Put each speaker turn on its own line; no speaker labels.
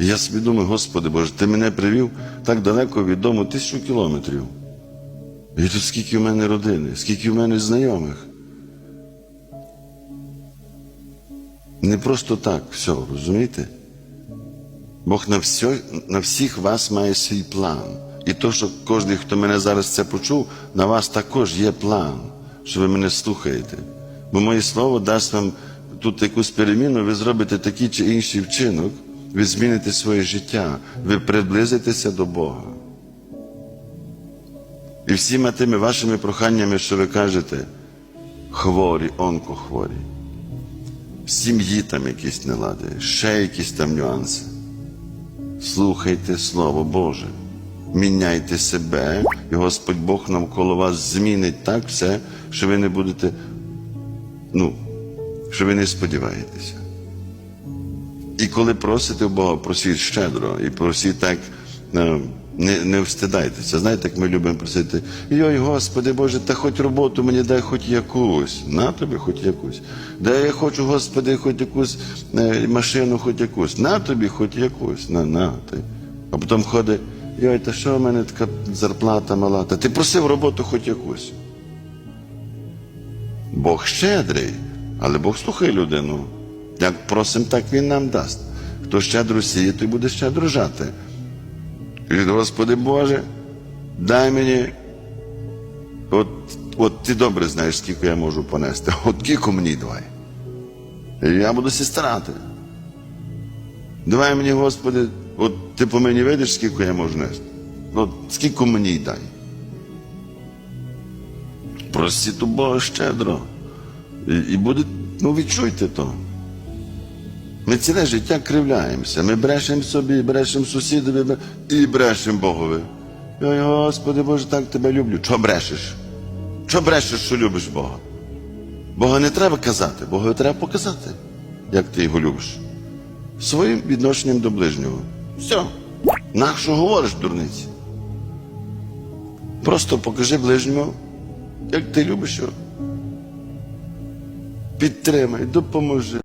Я думаю, Господи Боже, ти мене привів так далеко від дому тисячу кілометрів. І тут скільки в мене родини, скільки в мене знайомих. Не просто так все, розумієте? Бог на, все, на всіх вас має свій план. І то, що кожен, хто мене зараз це почув, на вас також є план, що ви мене слухаєте. Бо моє слово дасть вам тут якусь переміну, ви зробите такий чи інший вчинок, ви зміните своє життя, ви приблизитеся до Бога. І всіма тими вашими проханнями, що ви кажете, хворі, онкохворі, в сім'ї там якісь нелади, ще якісь там нюанси. Слухайте Слово Боже, міняйте себе, і Господь Бог навколо вас змінить так все, що ви не будете, ну, що ви не сподіваєтеся. І коли просите у Бога, просіть щедро і просіть так, е, не, не встидайтеся. Знаєте, як ми любимо просити, йой, Господи Боже, та хоч роботу мені дай хоч якусь. На тобі хоч якусь. Дай я хочу, Господи, хоч якусь е, машину, хоч якусь. На тобі хоч якусь. На, на ти. А потім ходить, йой, та що в мене така зарплата мала? Та ти просив роботу хоч якусь. Бог щедрий, але Бог слухає людину. Як просимо, так Він нам дасть. Хто щедро сіє, той буде щедро жати. Кажуть, Господи Боже, дай мені. От, от ти добре знаєш, скільки я можу понести. От кілько мені давай. І я буду старати. Давай мені, Господи, от ти по мені видиш, скільки я можу нести. От скільки мені дай. Просіть у Бога щедро. І, і буде, ну відчуйте то. Ми ціле життя кривляємося. Ми брешемо собі, брешемо сусідові і брешемо Богові. Ой, Господи Боже, так тебе люблю. Чого брешеш? Чого брешеш, що любиш Бога? Бога не треба казати, Бога треба показати, як ти його любиш. Своїм відношенням до ближнього. Все. Нащо говориш, дурниці? Просто покажи ближньому, як ти любиш його. Підтримай, допоможи.